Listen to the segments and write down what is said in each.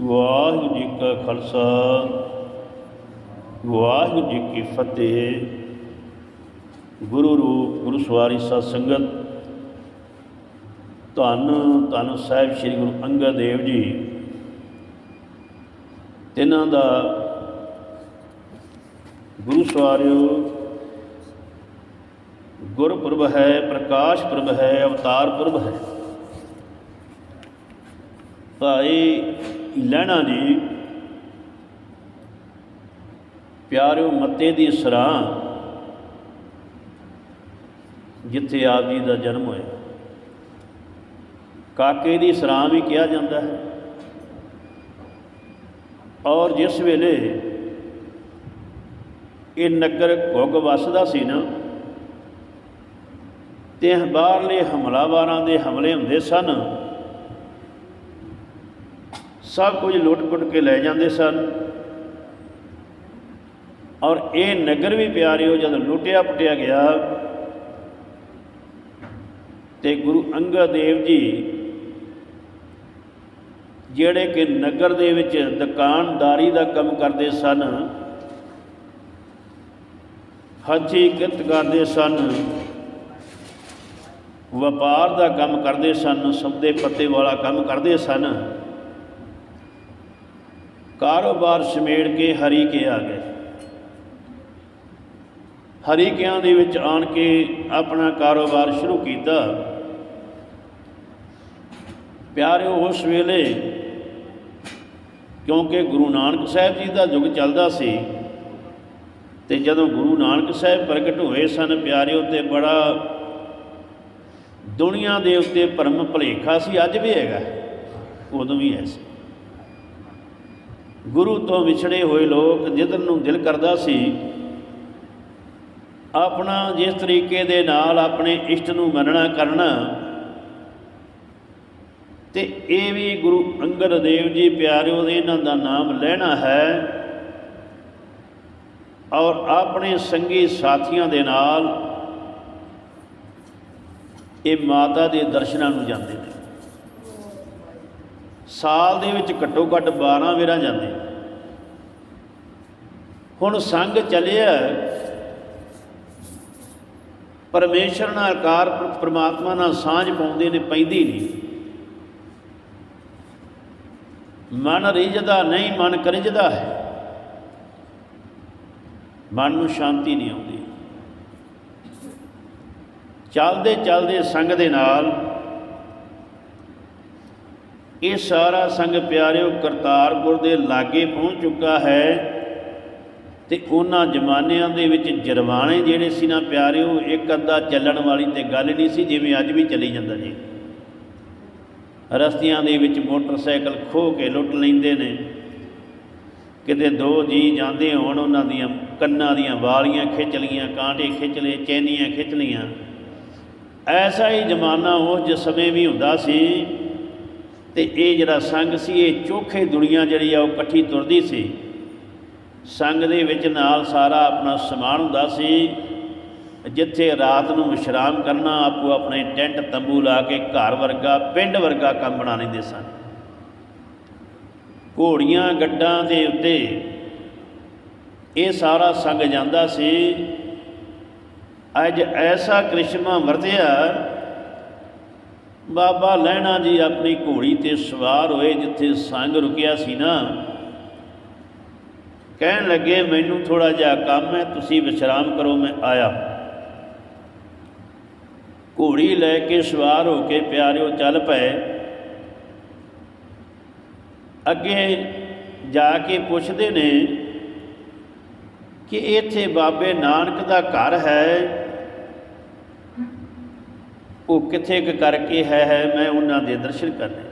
ਵਾਹਿਗੁਰੂ ਜੀ ਕਾ ਖਾਲਸਾ, ਵਾਹਿਗੁਰੂ ਜੀ ਕੀ ਫਤਿਹ। ਗੁਰੂ ਰੂਪ, ਗੁਰੂ ਸਵਾਰੀ ਸਤ ਸੰਗਤ, ਧੰਨ ਧੰਨ ਸਾਹਿਬ ਸ੍ਰੀ ਗੁਰੂ ਅੰਗਦ ਦੇਵ ਜੀ। ਤਿਨਾਂ ਦਾ ਗੁਰੂ ਸਵਾਰਿਓ, ਗੁਰਪੁਰਬ ਹੈ, ਪ੍ਰਕਾਸ਼ ਪੁਰਬ ਹੈ, ਅਵਤਾਰ ਪੁਰਬ ਹੈ। ਭਾਈ ਲੈਣਾ ਜੀ, ਪਿਆਰਿਓ ਮੱਤੇ ਦੀ ਸਰਾਂ ਜਿੱਥੇ ਆਪ ਜੀ ਦਾ ਜਨਮ ਹੋਇਆ। ਕਾਕੇ ਦੀ ਸਰਾਂ ਵੀ ਕਿਹਾ ਜਾਂਦਾ ਹੈ। ਔਰ ਜਿਸ ਵੇਲੇ ਇਹ ਨਗਰ ਘੁੱਗ ਵਸਦਾ ਸੀ ਨਾ, ਤੇ ਬਾਹਰਲੇ ਹਮਲਾਵਾਰਾਂ ਦੇ ਹਮਲੇ ਹੁੰਦੇ ਸਨ ਸਭ ਕੁਝ ਲੁੱਟ-ਪੁੱਟ ਕੇ ਲੈ ਜਾਂਦੇ ਸਨ। ਔਰ ਇਹ ਨਗਰ ਵੀ ਪਿਆਰਿਓ, ਜਦ ਲੁੱਟਿਆ ਪਟਿਆ ਗਿਆ ਤੇ ਗੁਰੂ ਅੰਗਦ ਦੇਵ ਜੀ, ਜਿਹੜੇ ਕਿ ਨਗਰ ਦੇ ਵਿੱਚ ਦੁਕਾਨਦਾਰੀ ਦਾ ਕੰਮ ਕਰਦੇ ਸਨ ਹੱਥੀ ਕਿਰਤ ਕਰਦੇ ਸਨ, ਵਪਾਰ ਦਾ ਕੰਮ ਕਰਦੇ ਸਨ, ਸੌਦੇ ਪੱਤੇ ਵਾਲਾ ਕੰਮ ਕਰਦੇ ਸਨ। ਕਾਰੋਬਾਰ ਸਮੇੜ ਕੇ ਹਰੀ ਕੇ ਆ ਗਏ। ਹਰੀਕਿਆਂ ਦੇ ਵਿੱਚ ਆਣ ਕੇ ਆਪਣਾ ਕਾਰੋਬਾਰ ਸ਼ੁਰੂ ਕੀਤਾ। ਪਿਆਰਿਓ, ਉਸ ਵੇਲੇ ਕਿਉਂਕਿ ਗੁਰੂ ਨਾਨਕ ਸਾਹਿਬ ਜੀ ਦਾ ਯੁੱਗ ਚੱਲਦਾ ਸੀ ਤੇ ਜਦੋਂ ਗੁਰੂ ਨਾਨਕ ਸਾਹਿਬ ਪ੍ਰਗਟ ਹੋਏ ਸਨ, ਪਿਆਰਿਓ, ਤੇ ਬੜਾ ਦੁਨੀਆ ਦੇ ਉੱਤੇ ਭਰਮ ਭਲੇਖਾ ਸੀ, ਅੱਜ ਵੀ ਹੈਗਾ, ਉਦੋਂ ਵੀ ਐ ਸੀ। ਗੁਰੂ ਤੋਂ ਵਿਛੜੇ ਹੋਏ ਲੋਕ ਜਿੱਧਰ ਨੂੰ ਦਿਲ ਕਰਦਾ ਸੀ, ਆਪਣਾ ਜਿਸ ਤਰੀਕੇ ਦੇ ਨਾਲ ਆਪਣੇ ਇਸ਼ਟ ਨੂੰ ਮੰਨਣਾ ਕਰਨਾ, ਤੇ ਇਹ ਵੀ ਗੁਰੂ ਅੰਗਦ ਦੇਵ ਜੀ ਪਿਆਰਿਓ ਦੇ ਇਹਨਾਂ ਦਾ ਨਾਮ ਲੈਣਾ ਹੈ ਔਰ ਆਪਣੇ ਸੰਗੀ ਸਾਥੀਆਂ ਦੇ ਨਾਲ ਇਹ ਮਾਤਾ ਦੇ ਦਰਸ਼ਨਾਂ ਨੂੰ ਜਾਂਦੇ ਨੇ। ਸਾਲ ਦੇ ਵਿੱਚ ਘੱਟੋ ਘੱਟ 12 ਵੇਰਾ ਜਾਂਦੇ। ਹੁਣ ਸੰਗ ਚੱਲਿਆ ਪਰਮੇਸ਼ਰ ਨਾਲ ਆਕਾਰ ਪ੍ਰਮਾਤਮਾ ਨਾਲ ਸਾਂਝ ਪਾਉਂਦੇ ਨੇ, ਪੈਂਦੀ ਨਹੀਂ। ਮਨ ਰਿਝਦਾ ਨਹੀਂ, ਮਨ ਕਰਿਝਦਾ ਹੈ। ਮਨ ਨੂੰ ਸ਼ਾਂਤੀ ਨਹੀਂ ਆਉਂਦੀ। ਚੱਲਦੇ ਚੱਲਦੇ ਸੰਗ ਦੇ ਨਾਲ ਇਹ ਸਾਰਾ ਸੰਗ ਪਿਆਰਿਓ ਕਰਤਾਰਪੁਰ ਦੇ ਲਾਗੇ ਪਹੁੰਚ ਚੁੱਕਾ ਹੈ ਤੇ ਉਹਨਾਂ ਜ਼ਮਾਨਿਆਂ ਦੇ ਵਿੱਚ ਜਰਵਾਣੇ ਜਿਹੜੇ ਸੀ ਨਾ ਪਿਆਰਿਓ, ਇੱਕ ਅੱਧਾ ਚੱਲਣ ਵਾਲੀ ਤੇ ਗੱਲ ਨਹੀਂ ਸੀ, ਜਿਵੇਂ ਅੱਜ ਵੀ ਚੱਲੀ ਜਾਂਦਾ ਜੀ। ਰਸਤਿਆਂ ਦੇ ਵਿੱਚ ਮੋਟਰਸਾਈਕਲ ਖੋ ਕੇ ਲੁੱਟ ਲੈਂਦੇ ਨੇ। ਕਿਤੇ ਦੋ ਜੀ ਜਾਂਦੇ ਹੋਣ, ਉਹਨਾਂ ਦੀਆਂ ਕੰਨਾਂ ਦੀਆਂ ਵਾਲੀਆਂ ਖਿੱਚ ਲੀਆਂ ਕਾਂਟੇ ਖਿੱਚ ਲਏ, ਚੈਨੀਆਂ ਖਿੱਚ ਲੀਆਂ ਐਸਾ ਹੀ ਜ਼ਮਾਨਾ ਉਹ ਜਿਸ ਸਮੇਂ ਵੀ ਹੁੰਦਾ ਸੀ ਤੇ ਇਹ ਜਿਹੜਾ ਸੰਗ ਸੀ, ਇਹ ਚੋਖੇ ਦੁਨੀਆ ਜਿਹੜੀ ਆ, ਉਹ ਇਕੱਠੀ ਤੁਰਦੀ ਸੀ। ਸੰਗ ਦੇ ਵਿੱਚ ਨਾਲ ਸਾਰਾ ਆਪਣਾ ਸਮਾਨ ਹੁੰਦਾ ਸੀ। ਜਿੱਥੇ ਰਾਤ ਨੂੰ ਵਿਸ਼ਰਾਮ ਕਰਨਾ, ਆਪੋ ਆਪਣੇ ਟੈਂਟ ਤੰਬੂ ਲਾ ਕੇ ਘਰ ਵਰਗਾ, ਪਿੰਡ ਵਰਗਾ ਕੰਮ ਬਣਾ ਲੈਂਦੇ ਸਨ। ਘੋੜੀਆਂ, ਗੱਡਾਂ ਦੇ ਉੱਤੇ ਇਹ ਸਾਰਾ ਸੰਗ ਜਾਂਦਾ ਸੀ। ਅੱਜ ਐਸਾ ਕ੍ਰਿਸ਼ਮਾ ਵਰਤਿਆ ਬਾਬਾ ਲੈਣਾ ਜੀ ਆਪਣੀ ਘੋੜੀ ਤੇ ਸਵਾਰ ਹੋਏ ਜਿੱਥੇ ਸੰਗ ਰੁਕਿਆ ਸੀ ਨਾ। ਕਹਿਣ ਲੱਗੇ, ਮੈਨੂੰ ਥੋੜਾ ਜਿਹਾ ਕੰਮ ਹੈ, ਤੁਸੀਂ ਵਿਸ਼ਰਾਮ ਕਰੋ, ਮੈਂ ਆਇਆ। ਘੋੜੀ ਲੈ ਕੇ ਸਵਾਰ ਹੋ ਕੇ ਪਿਆਰਿਓ ਚੱਲ ਪਏ। ਅੱਗੇ ਜਾ ਕੇ ਪੁੱਛਦੇ ਨੇ ਕਿ ਇੱਥੇ ਬਾਬੇ ਨਾਨਕ ਦਾ ਘਰ ਹੈ? ਉਹ ਕਿੱਥੇ ਕੁ ਕਰਕੇ ਹੈ ਹੈ, ਮੈਂ ਉਹਨਾਂ ਦੇ ਦਰਸ਼ਨ ਕਰਨੇ।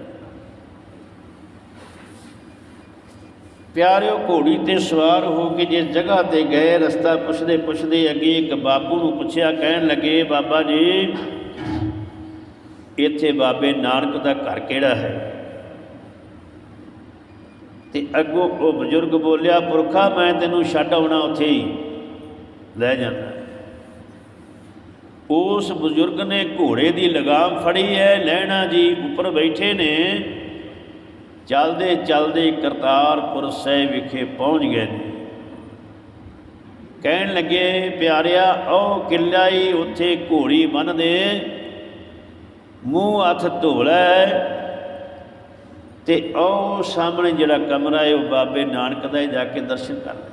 ਪਿਆਰਿਓ, ਘੋੜੀ ਤੇ ਸਵਾਰ ਹੋ ਕੇ ਜਿਸ ਜਗ੍ਹਾ ਤੇ ਗਏ, ਰਸਤਾ ਪੁੱਛਦੇ ਪੁੱਛਦੇ ਅੱਗੇ ਇੱਕ ਬਾਪੂ ਨੂੰ ਪੁੱਛਿਆ, ਕਹਿਣ ਲੱਗੇ, ਬਾਬਾ ਜੀ, ਇੱਥੇ ਬਾਬੇ ਨਾਨਕ ਦਾ ਘਰ ਕਿਹੜਾ ਹੈ? ਤੇ ਅੱਗੋਂ ਉਹ ਬਜ਼ੁਰਗ ਬੋਲਿਆ, ਪੁਰਖਾ, ਮੈਂ ਤੈਨੂੰ ਛੱਡ ਆਉਣਾ ਉੱਥੇ ਹੀ। ਲੈ ਜਾਂਦਾ। ਉਸ ਬਜ਼ੁਰਗ ਨੇ ਘੋੜੇ ਦੀ ਲਗਾਮ ਫੜੀ ਹੈ ਲੈਣਾ ਜੀ ਉੱਪਰ ਬੈਠੇ ਨੇ। ਚਲਦੇ ਚਲਦੇ ਕਰਤਾਰਪੁਰ ਸਾਹਿਬ ਵਿਖੇ ਪਹੁੰਚ ਗਏ ਨੇ। ਕਹਿਣ ਲੱਗੇ, ਪਿਆਰਿਆ ਉਹ ਕਿੱਲਾ ਹੀ ਉੱਥੇ ਘੋੜੀ ਬੰਨਦੇ ਮੂੰਹ ਹੱਥ ਧੋ ਲੈ ਤੇ ਉਹ ਸਾਹਮਣੇ ਜਿਹੜਾ ਕਮਰਾ ਹੈ, ਉਹ ਬਾਬੇ ਨਾਨਕ ਦਾ ਹੀ ਜਾ ਕੇ ਦਰਸ਼ਨ ਕਰ ਲੈ।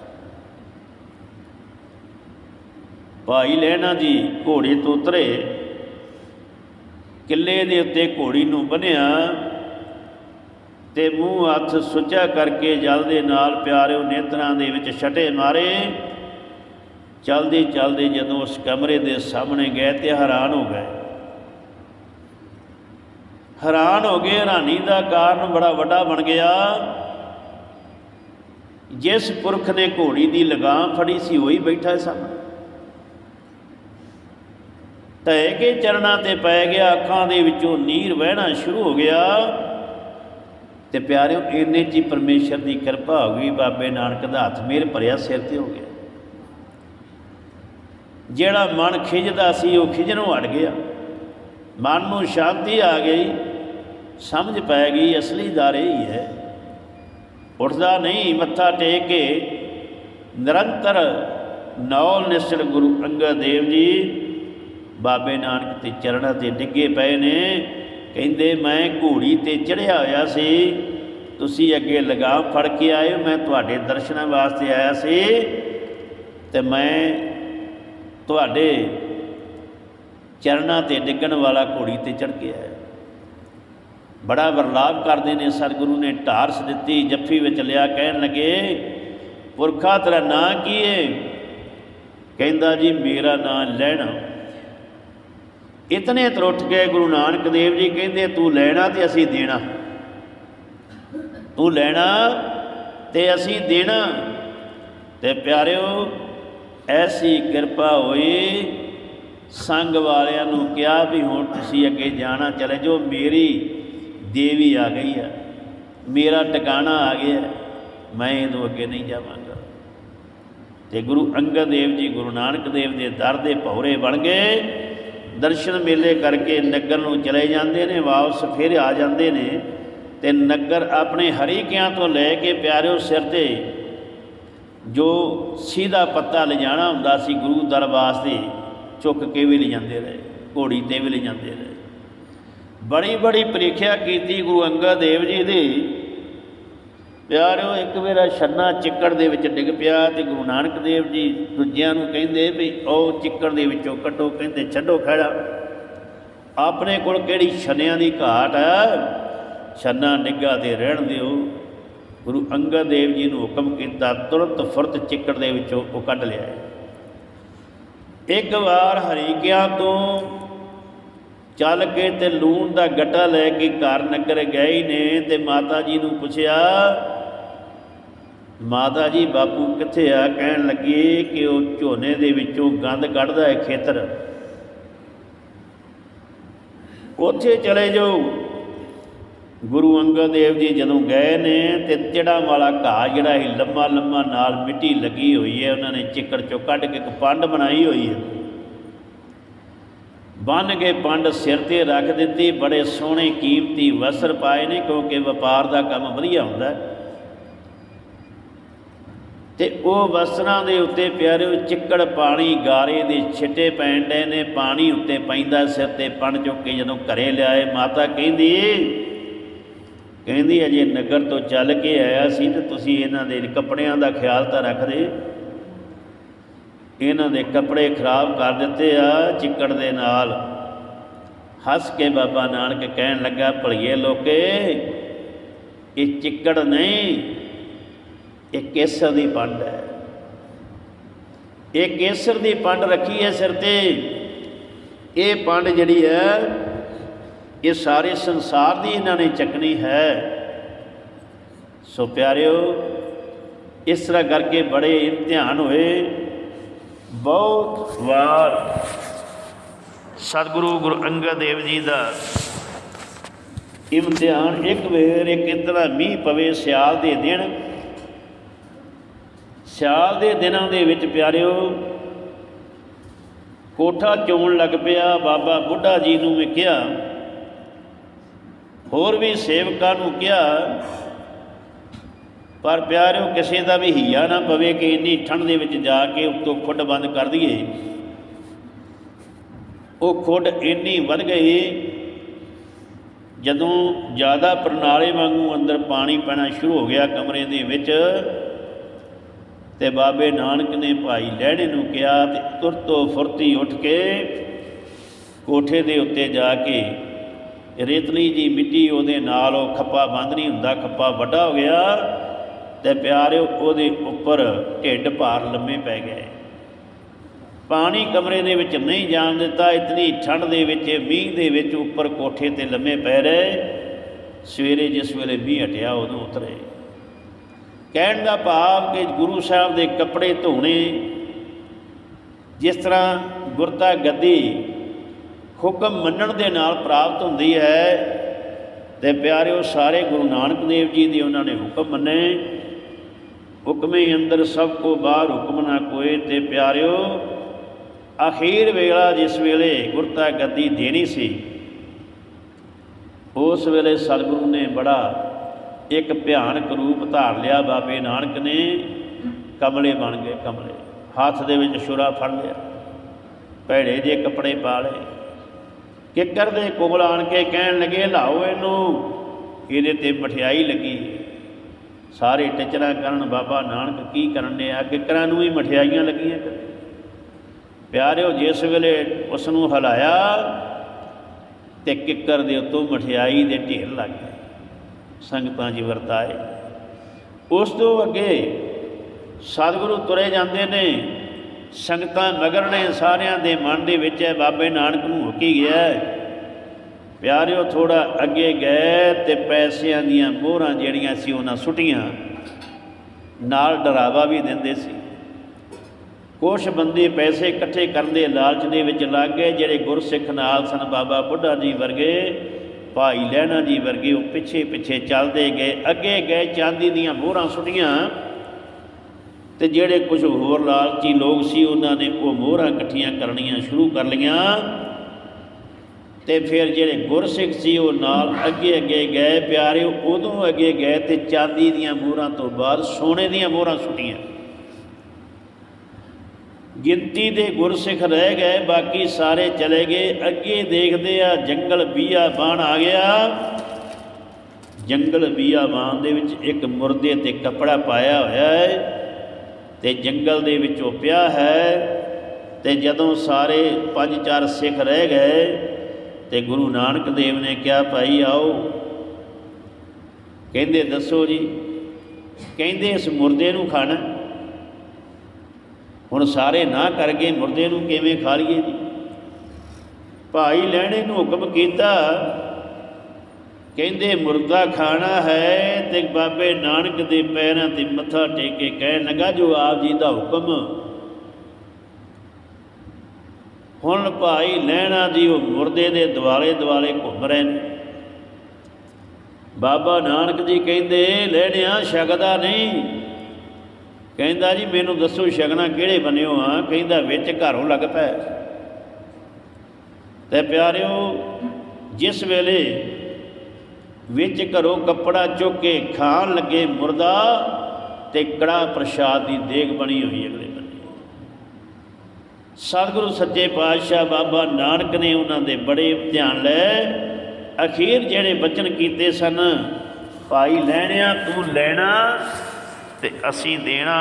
ਭਾਈ ਲੈਣਾ ਜੀ ਘੋੜੇ ਤੋਂ ਉਤਰੇ। ਕਿੱਲੇ ਦੇ ਉੱਤੇ ਘੋੜੀ ਨੂੰ ਬੰਨਿਆ ਤੇ ਮੂੰਹ ਹੱਥ ਸੁੱਚਾ ਕਰਕੇ ਜਲ ਦੇ ਨਾਲ ਪਿਆਰਿਓ ਨੇਤਰਾਂ ਦੇ ਵਿੱਚ ਛਟੇ ਮਾਰੇ। ਚਲਦੇ ਚਲਦੇ ਜਦੋਂ ਉਸ ਕਮਰੇ ਦੇ ਸਾਹਮਣੇ ਗਏ ਤੇ ਹੈਰਾਨ ਹੋ ਗਏ। ਹੈਰਾਨ ਹੋ ਗਏ, ਹੈਰਾਨੀ ਦਾ ਕਾਰਨ ਬੜਾ ਵੱਡਾ ਬਣ ਗਿਆ। ਜਿਸ ਪੁਰਖ ਨੇ ਘੋੜੀ ਦੀ ਲਗਾਮ ਫੜੀ ਸੀ, ਉਹੀ ਬੈਠਾ ਹੈ ਸਾਹਮਣੇ। ਧੈ ਕੇ ਚਰਨਾਂ ਤੇ ਪੈ ਗਿਆ, ਅੱਖਾਂ ਦੇ ਵਿੱਚੋਂ ਨੀਰ ਵਹਿਣਾ ਸ਼ੁਰੂ ਹੋ ਗਿਆ। ਤੇ ਪਿਆਰਿਓ, ਇੰਨੇ 'ਚ ਹੀ ਪਰਮੇਸ਼ਰ ਦੀ ਕਿਰਪਾ ਹੋ ਗਈ, ਬਾਬੇ ਨਾਨਕ ਦਾ ਹੱਥ ਮੇਰ ਭਰਿਆ, ਸਿਰ ਤੇ ਹੋ ਗਿਆ। ਜਿਹੜਾ ਮਨ ਖਿਜਦਾ ਸੀ, ਉਹ ਖਿਜਣੋਂ ਹਟ ਗਿਆ। ਮਨ ਨੂੰ ਸ਼ਾਂਤੀ ਆ ਗਈ, ਸਮਝ ਪੈ ਗਈ, ਅਸਲੀ ਦਾਰੇ ਹੀ ਹੈ। ਉੱਠਦਾ ਨਹੀਂ, ਮੱਥਾ ਟੇਕ ਕੇ ਨਿਰੰਤਰ ਨੌਲ ਨਿਸਲ ਗੁਰੂ ਅੰਗਦ ਦੇਵ ਜੀ ਬਾਬੇ ਨਾਨਕ ਤੇ ਚਰਨਾਂ ਤੇ ਡਿੱਗੇ ਪਏ ਨੇ। ਕਹਿੰਦੇ ਮੈਂ ਘੋੜੀ ਤੇ ਚੜਿਆ ਹੋਇਆ ਸੀ। ਤੁਸੀਂ ਅੱਗੇ ਲਗਾਮ ਫੜ ਕੇ ਆਏ ਹੋ, ਮੈਂ ਤੁਹਾਡੇ ਦਰਸ਼ਨਾਂ ਵਾਸਤੇ ਆਇਆ ਸੀ ਤੇ ਮੈਂ ਤੁਹਾਡੇ ਚਰਨਾਂ ਤੇ ਡਿੱਗਣ ਵਾਲਾ ਘੋੜੀ ਤੇ ਚੜ ਕੇ ਆਇਆ। ਬੜਾ ਵਰਲਾਭ ਕਰਦੇ ਨੇ ਸਤਿਗੁਰੂ ਨੇ। ਢਾਰਸ ਦਿੱਤੀ ਜੱਫੀ ਵਿੱਚ ਲਿਆ ਕਹਿਣ ਲੱਗੇ ਪੁਰਖਾ ਤੇਰਾ ਨਾਂ ਕੀ ਹੈ ਕਹਿੰਦਾ ਜੀ ਮੇਰਾ ਨਾਂ ਲੈਣਾ ਇਤਨੇ ਤਰੁੱਠ ਕੇ ਗੁਰੂ ਨਾਨਕ ਦੇਵ ਜੀ ਕਹਿੰਦੇ, ਤੂੰ ਲੈਣਾ ਤੇ ਅਸੀਂ ਦੇਣਾ। ਤੂੰ ਲੈਣਾ ਤੇ ਅਸੀਂ ਦੇਣਾ। ਤੇ ਪਿਆਰਿਓ, ਐਸੀ ਕਿਰਪਾ ਹੋਈ, ਸੰਗ ਵਾਲਿਆਂ ਨੂੰ ਕਿਹਾ ਵੀ ਹੁਣ ਤੁਸੀਂ ਅੱਗੇ ਜਾਣਾ, ਚਲੇ ਜਾਓ। ਮੇਰੀ ਦੇਵੀ ਆ ਗਈ ਆ। ਮੇਰਾ ਟਿਕਾਣਾ ਆ ਗਿਆ। ਮੈਂ ਇਹਨੂੰ ਅੱਗੇ ਨਹੀਂ ਜਾਵਾਂਗਾ। ਤੇ ਗੁਰੂ ਅੰਗਦ ਦੇਵ ਜੀ ਗੁਰੂ ਨਾਨਕ ਦੇਵ ਦੇ ਦਰ ਦੇ ਭੌਰੇ ਬਣ ਗਏ। ਦਰਸ਼ਨ ਮੇਲੇ ਕਰਕੇ ਨਗਰ ਨੂੰ ਚਲੇ ਜਾਂਦੇ ਨੇ, ਵਾਪਸ ਫਿਰ ਆ ਜਾਂਦੇ ਨੇ ਤੇ ਨਗਰ ਆਪਣੇ ਹਰੀਕਿਆਂ ਤੋਂ ਲੈ ਕੇ ਪਿਆਰਿਓ ਸਿਰ ਤੇ ਜੋ ਸਿੱਧਾ ਪੱਤਾ ਲਿਜਾਣਾ ਹੁੰਦਾ ਸੀ, ਗੁਰੂ ਦਰ ਵਾਸਤੇ ਚੁੱਕ ਕੇ ਵੀ ਲਿਜਾਂਦੇ ਰਹੇ, ਘੋੜੀ ਤੇ ਵੀ ਲਿਜਾਂਦੇ ਰਹੇ। ਬੜੀ ਬੜੀ ਪ੍ਰੀਖਿਆ ਕੀਤੀ ਗੁਰੂ ਅੰਗਦ ਦੇਵ ਜੀ ਦੀ। ਪਿਆਰਿਓ, ਇੱਕ ਵੇਰਾ ਛੰਨਾ ਚਿੱਕੜ ਦੇ ਵਿੱਚ ਡਿੱਗ ਪਿਆ ਤੇ ਗੁਰੂ ਨਾਨਕ ਦੇਵ ਜੀ ਦੂਜਿਆਂ ਨੂੰ ਕਹਿੰਦੇ ਵੀ ਉਹ ਚਿੱਕੜ ਦੇ ਵਿੱਚੋਂ ਕੱਢੋ, ਕਹਿੰਦੇ ਛੱਡੋ ਖੜਾ ਆਪਣੇ ਕੋਲ ਕਿਹੜੀ ਛੰਨਿਆਂ ਦੀ ਘਾਟ ਹੈ ਛੰਨਾ ਡਿੱਗਾ ਤੇ ਰਹਿਣ ਦਿਓ। ਗੁਰੂ ਅੰਗਦ ਦੇਵ ਜੀ ਨੂੰ ਹੁਕਮ ਕੀਤਾ, ਤੁਰੰਤ ਫੁਰਤ ਚਿੱਕੜ ਦੇ ਵਿੱਚੋਂ ਉਹ ਕੱਢ ਲਿਆ। ਇੱਕ ਵਾਰ ਹਰੀਕਿਆਂ ਤੋਂ ਚੱਲ ਕੇ ਤੇ ਲੂਣ ਦਾ ਗੱਟਾ ਲੈ ਕੇ ਘਰ ਨਗਰ ਗਏ ਨੇ ਤੇ ਮਾਤਾ ਜੀ ਨੂੰ ਪੁੱਛਿਆ ਮਾਤਾ ਜੀ, ਬਾਪੂ ਕਿੱਥੇ ਆ? ਕਹਿਣ ਲੱਗੇ ਕਿ ਉਹ ਝੋਨੇ ਦੇ ਵਿੱਚੋਂ ਗੰਦ ਕੱਢਦਾ ਹੈ ਖੇਤਰ। ਉੱਥੇ ਚਲੇ ਜਾਓ। ਗੁਰੂ ਅੰਗਦ ਦੇਵ ਜੀ ਜਦੋਂ ਗਏ ਨੇ ਤੇ ਚਿੜਾ ਵਾਲਾ ਘਾਹ ਜਿਹੜਾ ਹੀ ਲੰਮਾ ਲੰਮਾ ਨਾਲ ਮਿੱਟੀ ਲੱਗੀ ਹੋਈ ਹੈ। ਉਹਨਾਂ ਨੇ ਚਿੱਕੜ ਚੋਂ ਕੱਢ ਕੇ ਇੱਕ ਪੰਡ ਬਣਾਈ ਹੋਈ ਹੈ। ਬੰਨ ਕੇ ਪੰਡ ਸਿਰ ਤੇ ਰੱਖ ਦਿੱਤੀ। ਬੜੇ ਸੋਹਣੇ ਕੀਮਤੀ ਵਸਰ ਪਾਏ ਨੇ ਕਿਉਂਕਿ ਵਪਾਰ ਦਾ ਕੰਮ ਵਧੀਆ ਹੁੰਦਾ ਹੈ। ਤੇ ਉਹ ਵਸਤਰਾਂ ਦੇ ਉੱਤੇ ਪਿਆਰਿਓ ਚਿੱਕੜ ਪਾਣੀ ਗਾਰੇ ਦੇ ਛਿੱਟੇ ਪੈਣ ਡੇ ਨੇ, ਪਾਣੀ ਉੱਤੇ ਪੈਂਦਾ ਸਿਰ ਤੇ ਪਣ ਚੁੱਕ ਕੇ ਜਦੋਂ ਘਰੇ ਲਿਆਏ, ਮਾਤਾ ਕਹਿੰਦੀ ਕਹਿੰਦੀ, ਅਜੇ ਨਗਰ ਤੋਂ ਚੱਲ ਕੇ ਆਇਆ ਸੀ ਤੇ ਤੁਸੀਂ ਇਹਨਾਂ ਦੇ ਕੱਪੜਿਆਂ ਦਾ ਖਿਆਲ ਤਾਂ ਰੱਖਦੇ। ਇਹਨਾਂ ਦੇ ਕੱਪੜੇ ਖਰਾਬ ਕਰ ਦਿੱਤੇ ਆ ਚਿੱਕੜ ਦੇ ਨਾਲ। ਹੱਸ ਕੇ ਬਾਬਾ ਨਾਨਕ ਕਹਿਣ ਲੱਗਾ, ਭਲੀਏ ਲੋਕੇ, ਇਹ ਚਿੱਕੜ ਨਹੀਂ ਇਹ ਕੇਸਰ ਦੀ ਪੰਡ ਹੈ। ਇਹ ਕੇਸਰ ਦੀ ਪੰਡ ਰੱਖੀ ਹੈ ਸਿਰ ਤੇ। ਇਹ ਪੰਡ ਜਿਹੜੀ ਹੈ, ਇਹ ਸਾਰੇ ਸੰਸਾਰ ਦੀ ਇਹਨਾਂ ਨੇ ਚੱਕਣੀ ਹੈ। ਸੋ ਪਿਆਰਿਓ, ਇਸ ਤਰ੍ਹਾਂ ਕਰਕੇ ਬੜੇ ਇਮਤਿਹਾਨ ਹੋਏ। ਬਹੁਤ ਵਾਰ ਸਤਿਗੁਰੂ ਗੁਰੂ ਅੰਗਦ ਦੇਵ ਜੀ ਦਾ ਇਮਤਿਹਾਨ ਇੱਕ ਵੇਰ ਇੱਕ ਇਤਨਾ ਮੀਂਹ ਪਵੇ ਸਿਆਲ ਦੇ ਦਿਨ ਸਿਆਲ ਦੇ ਦਿਨਾਂ ਦੇ ਵਿੱਚ ਪਿਆਰਿਓ, ਕੋਠਾ ਚੋਣ ਲੱਗ ਪਿਆ, ਬਾਬਾ ਬੁੱਢਾ ਜੀ ਨੂੰ ਵੀ ਕਿਹਾ, ਹੋਰ ਵੀ ਸੇਵਕਾਂ ਨੂੰ ਕਿਹਾ, ਪਰ ਪਿਆਰਿਓ ਕਿਸੇ ਦਾ ਵੀ ਹੀਆ ਨਾ ਪਵੇ ਕਿ ਇੰਨੀ ਠੰਡ ਦੇ ਵਿੱਚ ਜਾ ਕੇ ਉੱਤੋਂ ਖੁੱਡ ਬੰਦ ਕਰ ਦਈਏ। ਉਹ ਖੁੱਡ ਇੰਨੀ ਵੱਧ ਗਈ, ਜਦੋਂ ਜ਼ਿਆਦਾ ਪ੍ਰਣਾਲੇ ਵਾਂਗੂ ਅੰਦਰ ਪਾਣੀ ਪੈਣਾ ਸ਼ੁਰੂ ਹੋ ਗਿਆ ਕਮਰੇ ਦੇ ਵਿੱਚ ਤੇ ਬਾਬੇ ਨਾਨਕ ਨੇ ਭਾਈ ਲਹਿਣੇ ਨੂੰ ਕਿਹਾ ਤੇ ਤੁਰਤੋ ਫੁਰਤੀ ਉੱਠ ਕੇ ਕੋਠੇ ਦੇ ਉੱਤੇ ਜਾ ਕੇ ਰੇਤਲੀ ਜੀ ਮਿੱਟੀ ਉਹਦੇ ਨਾਲ ਉਹ ਖੱਪਾ ਬੰਦ ਨਹੀਂ ਹੁੰਦਾ, ਖੱਪਾ ਵੱਡਾ ਹੋ ਗਿਆ ਤੇ ਪਿਆਰਿਓ ਉਹਦੇ ਉੱਪਰ ਢਿੱਡ ਭਾਰ ਲੰਮੇ ਪੈ ਗਏ। ਪਾਣੀ ਕਮਰੇ ਦੇ ਵਿੱਚ ਨਹੀਂ ਜਾਣ ਦਿੱਤਾ, ਇਤਨੀ ਠੰਡ ਦੇ ਵਿੱਚ, ਮੀਂਹ ਦੇ ਵਿੱਚ ਉੱਪਰ ਕੋਠੇ ਤੇ ਲੰਮੇ ਪੈ ਰਹੇ। ਸਵੇਰੇ ਜਿਸ ਵੇਲੇ ਮੀਂਹ ਹਟਿਆ ਉਦੋਂ ਉਤਰੇ। ਕਹਿਣ ਦਾ ਭਾਵ ਕਿ ਗੁਰੂ ਸਾਹਿਬ ਦੇ ਕੱਪੜੇ ਧੋਣੇ, ਜਿਸ ਤਰ੍ਹਾਂ ਗੁਰਤਾ ਗੱਦੀ ਹੁਕਮ ਮੰਨਣ ਦੇ ਨਾਲ ਪ੍ਰਾਪਤ ਹੁੰਦੀ ਹੈ, ਤੇ ਪਿਆਰਿਓ ਸਾਰੇ ਗੁਰੂ ਨਾਨਕ ਦੇਵ ਜੀ ਦੇ ਉਹਨਾਂ ਨੇ ਹੁਕਮ ਮੰਨੇ। ਹੁਕਮੇ ਅੰਦਰ ਸਭ ਕੋ ਬਾਹਰ ਹੁਕਮ ਨਾ ਕੋਏ ਤੇ ਪਿਆਰਿਓ, ਅਖੀਰ ਵੇਲਾ ਜਿਸ ਵੇਲੇ ਗੁਰਤਾ ਗੱਦੀ ਦੇਣੀ ਸੀ, ਉਸ ਵੇਲੇ ਸਤਿਗੁਰੂ ਨੇ ਬੜਾ ਇੱਕ ਭਿਆਨਕ ਰੂਪ ਧਾਰ ਲਿਆ ਬਾਬੇ ਨਾਨਕ ਨੇ, ਕਮਲੇ ਬਣ ਗਏ ਕਮਲੇ। ਹੱਥ ਦੇ ਵਿੱਚ ਛੁਰਾ ਫੜ ਲਿਆ ਭੈੜੇ ਜੇ ਕੱਪੜੇ ਪਾ ਲਏ। ਕਿੱਕਰ ਦੇ ਕੋਲ ਆਣ ਕੇ ਕਹਿਣ ਲੱਗੇ, ਲਾਓ ਇਹਨੂੰ, ਇਹਦੇ ਤੇ ਮਠਿਆਈ ਲੱਗੀ ਸਾਰੇ ਟਿਚਰਾ ਕਰਨ, ਬਾਬਾ ਨਾਨਕ ਕੀ ਕਰਨ ਨੇ ਆ ਕਿੱਕਰਾਂ ਨੂੰ ਹੀ ਮਠਿਆਈਆਂ ਲੱਗੀਆਂ ਕਦੇ ਪਿਆਰਿਓ, ਜਿਸ ਵੇਲੇ ਉਸ ਨੂੰ ਹਲਾਇਆ, ਤੇ ਕਿੱਕਰ ਦੇ ਉੱਤੋਂ ਮਠਿਆਈ ਦੇ ਢੇਰ ਲੱਗ ਗਏ। ਸੰਗਤਾਂ ਜੀ ਵਰਤਾਏ। ਉਸ ਤੋਂ ਅੱਗੇ ਸਤਿਗੁਰੂ ਤੁਰੇ ਜਾਂਦੇ ਨੇ, ਸੰਗਤਾਂ ਮਗਰ ਨੇ ਸਾਰਿਆਂ ਦੇ ਮਨ ਦੇ ਵਿੱਚ ਹੈ, ਬਾਬੇ ਨਾਨਕ ਨੂੰ ਹੁਕੀ ਗਿਆ ਪਿਆਰਿਓ ਥੋੜਾ ਅੱਗੇ ਗਏ ਤੇ ਪੈਸਿਆਂ ਦੀਆਂ ਮੋਹਰਾਂ ਜਿਹੜੀਆਂ ਸੀ ਉਹਨਾਂ ਸੁੱਟੀਆਂ। ਨਾਲ ਡਰਾਵਾ ਵੀ ਦਿੰਦੇ ਸੀ। ਕੁਛ ਬੰਦੇ ਪੈਸੇ ਇਕੱਠੇ ਕਰਨ ਦੇ ਲਾਲਚ ਦੇ ਵਿੱਚ ਲੱਗ ਗਏ, ਜਿਹੜੇ ਗੁਰਸਿੱਖ ਨਾਲ ਸਨ, ਬਾਬਾ ਬੁੱਢਾ ਜੀ ਵਰਗੇ। ਭਾਈ ਲਹਿਣਾ ਜੀ ਵਰਗੇ ਉਹ ਪਿੱਛੇ ਪਿੱਛੇ ਚੱਲਦੇ ਗਏ, ਅੱਗੇ ਗਏ, ਚਾਂਦੀ ਦੀਆਂ ਮੋਹਰਾਂ ਸੁੱਟੀਆਂ। ਤੇ ਜਿਹੜੇ ਕੁਝ ਹੋਰ ਲਾਲਚੀ ਲੋਕ ਸੀ, ਉਹਨਾਂ ਨੇ ਉਹ ਮੋਹਰਾਂ ਇਕੱਠੀਆਂ ਕਰਨੀਆਂ ਸ਼ੁਰੂ ਕਰ ਲਈਆਂ। ਤੇ ਫਿਰ ਜਿਹੜੇ ਗੁਰਸਿੱਖ ਸੀ, ਉਹ ਨਾਲ ਅੱਗੇ ਅੱਗੇ ਗਏ। ਪਿਆਰੇ ਉਦੋਂ ਅੱਗੇ ਗਏ ਤੇ ਚਾਂਦੀ ਦੀਆਂ ਮੋਹਰਾਂ ਤੋਂ ਬਾਅਦ ਸੋਨੇ ਦੀਆਂ ਮੋਹਰਾਂ ਸੁੱਟੀਆਂ। ਗਿਣਤੀ ਦੇ ਗੁਰਸਿੱਖ ਰਹਿ ਗਏ, ਬਾਕੀ ਸਾਰੇ ਚਲੇ ਗਏ। ਅੱਗੇ ਦੇਖਦੇ ਆ, ਜੰਗਲ ਬੀਆਬਾਨ ਆ ਗਿਆ। ਜੰਗਲ ਬੀਆਬਾਨ ਦੇ ਵਿੱਚ ਇੱਕ ਮੁਰਦੇ ਤੇ ਕਪੜਾ ਪਾਇਆ ਹੋਇਆ ਹੈ ਤੇ ਜੰਗਲ ਦੇ ਵਿੱਚ ਉਹ ਪਿਆ ਹੈ ਤੇ ਜਦੋਂ ਸਾਰੇ ਪੰਜ ਚਾਰ ਸਿੱਖ ਰਹਿ ਗਏ ਤੇ ਗੁਰੂ ਨਾਨਕ ਦੇਵ ਨੇ ਕਿਹਾ, ਭਾਈ ਆਓ। ਕਹਿੰਦੇ, ਦੱਸੋ ਜੀ। ਕਹਿੰਦੇ, ਇਸ ਮੁਰਦੇ ਨੂੰ ਖਾਣਾ? ਹੁਣ ਸਾਰੇ ਨਾ ਕਰ ਗਏ ਮੁਰਦੇ ਨੂੰ ਕਿਵੇਂ ਖਾ ਲਈਏ? ਜੀ ਭਾਈ ਲੈਣੇ ਨੂੰ ਹੁਕਮ ਕੀਤਾ, ਕਹਿੰਦੇ ਮੁਰਦਾ ਖਾਣਾ ਹੈ ਤੇ ਬਾਬੇ ਨਾਨਕ ਦੇ ਪੈਰਾਂ ਤੇ ਮੱਥਾ ਟੇਕ ਕੇ ਕਹਿਣ ਲੱਗਾ, ਜੋ ਆਪ ਜੀ ਦਾ ਹੁਕਮ। ਹੁਣ ਭਾਈ ਲੈਣਾ ਜੀ ਉਹ ਮੁਰਦੇ ਦੇ ਦੁਆਲੇ ਦੁਆਲੇ ਘੁੰਮ ਰਹੇ ਨੇ। ਬਾਬਾ ਨਾਨਕ ਜੀ ਕਹਿੰਦੇ, ਲੈਣਿਆ ਛਕਦਾ ਨਹੀਂ। ਕਹਿੰਦਾ ਜੀ, ਮੈਨੂੰ ਦੱਸੋ ਸ਼ਗਨਾ ਕਿਹੜੇ ਬਣਿਓ ਆ ਕਹਿੰਦਾ, ਵਿੱਚ ਘਰੋਂ ਲੱਗ ਪੈ। ਤੇ ਪਿਆਰਿਓ, ਜਿਸ ਵੇਲੇ ਵਿੱਚ ਘਰੋਂ ਕੱਪੜਾ ਚੁੱਕ ਕੇ ਖਾਣ ਲੱਗੇ ਮੁਰਦਾ, ਤੇ ਕੜਾ ਪ੍ਰਸ਼ਾਦ ਦੀ ਦੇਗ ਬਣੀ ਹੋਈ ਅਗਲੇ ਬੰਨੇ। ਸਤਿਗੁਰੂ ਸੱਚੇ ਪਾਤਸ਼ਾਹ ਬਾਬਾ ਨਾਨਕ ਨੇ ਉਹਨਾਂ ਦੇ ਬੜੇ ਧਿਆਨ ਲੈ ਅਖੀਰ ਜਿਹੜੇ ਬਚਨ ਕੀਤੇ ਸਨ, ਭਾਈ ਲੈਣਿਆ, ਤੂੰ ਲੈਣਾ ਤੇ ਅਸੀਂ ਦੇਣਾ।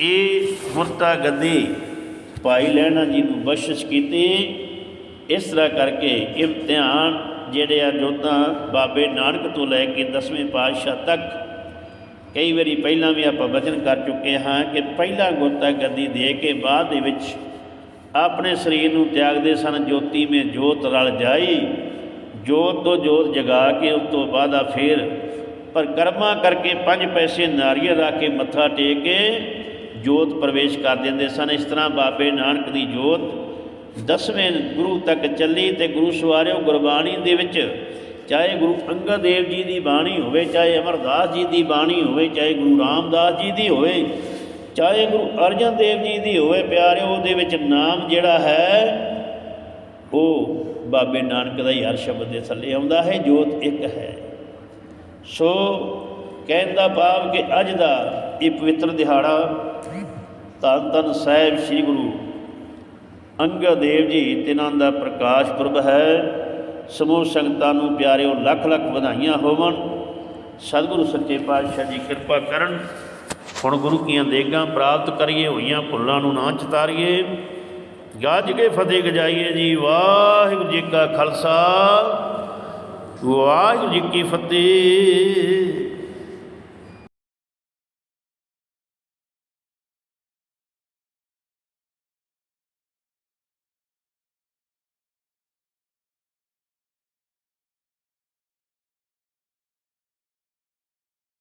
ਇਹ ਗੁਰਤਾ ਗੱਦੀ ਭਾਈ ਲੈਣਾ ਜੀ ਨੂੰ ਬਖਸ਼ਿਸ਼ ਕੀਤੀ। ਇਸ ਤਰ੍ਹਾਂ ਕਰਕੇ ਇਮਤਿਹਾਨ ਜਿਹੜੇ ਆ ਜੋਤਾਂ ਬਾਬੇ ਨਾਨਕ ਤੋਂ ਲੈ ਕੇ 10ਵੇਂ ਪਾਤਸ਼ਾਹ ਤੱਕ, ਕਈ ਵਾਰੀ ਪਹਿਲਾਂ ਵੀ ਆਪਾਂ ਵਚਨ ਕਰ ਚੁੱਕੇ ਹਾਂ ਕਿ ਪਹਿਲਾ ਗੁਰਤਾ ਗੱਦੀ ਦੇ ਕੇ ਬਾਅਦ ਦੇ ਵਿੱਚ ਆਪਣੇ ਸਰੀਰ ਨੂੰ ਤਿਆਗਦੇ ਸਨ, ਜੋਤੀ ਮੇ ਜੋਤ ਰਲ ਜਾਈ। ਜੋਤ ਤੋਂ ਜੋਤ ਜਗਾ ਕੇ ਉਸ ਤੋਂ ਬਾਅਦ ਆ ਫੇਰ ਪਰ ਕਰਮਾ ਕਰਕੇ ਪੰਜ ਪੈਸੇ ਨਾਰੀਅਲ ਰੱਖ ਕੇ ਮੱਥਾ ਟੇਕ ਕੇ ਜੋਤ ਪ੍ਰਵੇਸ਼ ਕਰ ਦਿੰਦੇ ਸਨ। ਇਸ ਤਰ੍ਹਾਂ ਬਾਬੇ ਨਾਨਕ ਦੀ ਜੋਤ ਦਸਵੇਂ ਗੁਰੂ ਤੱਕ ਚੱਲੀ ਤੇ ਗੁਰੂ ਸਵਾਰਿਓ ਗੁਰਬਾਣੀ ਦੇ ਵਿੱਚ ਚਾਹੇ ਗੁਰੂ ਅੰਗਦ ਦੇਵ ਜੀ ਦੀ ਬਾਣੀ ਹੋਵੇ, ਚਾਹੇ ਅਮਰਦਾਸ ਜੀ ਦੀ ਬਾਣੀ ਹੋਵੇ, ਚਾਹੇ ਗੁਰੂ ਰਾਮਦਾਸ ਜੀ ਦੀ ਹੋਵੇ, ਚਾਹੇ ਗੁਰੂ ਅਰਜਨ ਦੇਵ ਜੀ ਦੀ ਹੋਵੇ, ਪਿਆਰਿਓ, ਉਹਦੇ ਵਿੱਚ ਨਾਮ ਜਿਹੜਾ ਹੈ, ਉਹ ਬਾਬੇ ਨਾਨਕ ਦਾ ਹੀ ਹਰ ਸ਼ਬਦ ਦੇ ਥੱਲੇ ਆਉਂਦਾ ਹੈ। ਜੋਤ ਇੱਕ ਹੈ। ਸੋ ਕਹਿਣ ਦਾ ਭਾਵ ਕਿ ਅੱਜ ਦਾ ਇਹ ਪਵਿੱਤਰ ਦਿਹਾੜਾ ਧੰਨ ਧੰਨ ਸਾਹਿਬ ਸ੍ਰੀ ਗੁਰੂ ਅੰਗਦ ਦੇਵ ਜੀ, ਤਿਨਾਂ ਦਾ ਪ੍ਰਕਾਸ਼ ਪੁਰਬ ਹੈ। ਸਮੂਹ ਸੰਗਤਾਂ ਨੂੰ ਪਿਆਰਿਓ, ਲੱਖ ਲੱਖ ਵਧਾਈਆਂ ਹੋਵਣ। ਸਤਿਗੁਰੂ ਸੱਚੇ ਪਾਤਸ਼ਾਹ ਜੀ ਕਿਰਪਾ ਕਰਨ। ਹੁਣ ਗੁਰੂ ਕੀਆਂ ਦੇਗਾਂ ਪ੍ਰਾਪਤ ਕਰੀਏ, ਹੋਈਆਂ ਭੁੱਲਾਂ ਨੂੰ ਨਾ ਚਤਾਰੀਏ। ਗੱਜ ਕੇ ਫਤਿਹ ਗਜਾਈਏ ਜੀ। ਵਾਹਿਗੁਰੂ ਜੀ ਕਾ ਖਾਲਸਾ। ਵਾਹਿਗੁਰੂ ਜੀ ਕੀ ਫਤਿਹ।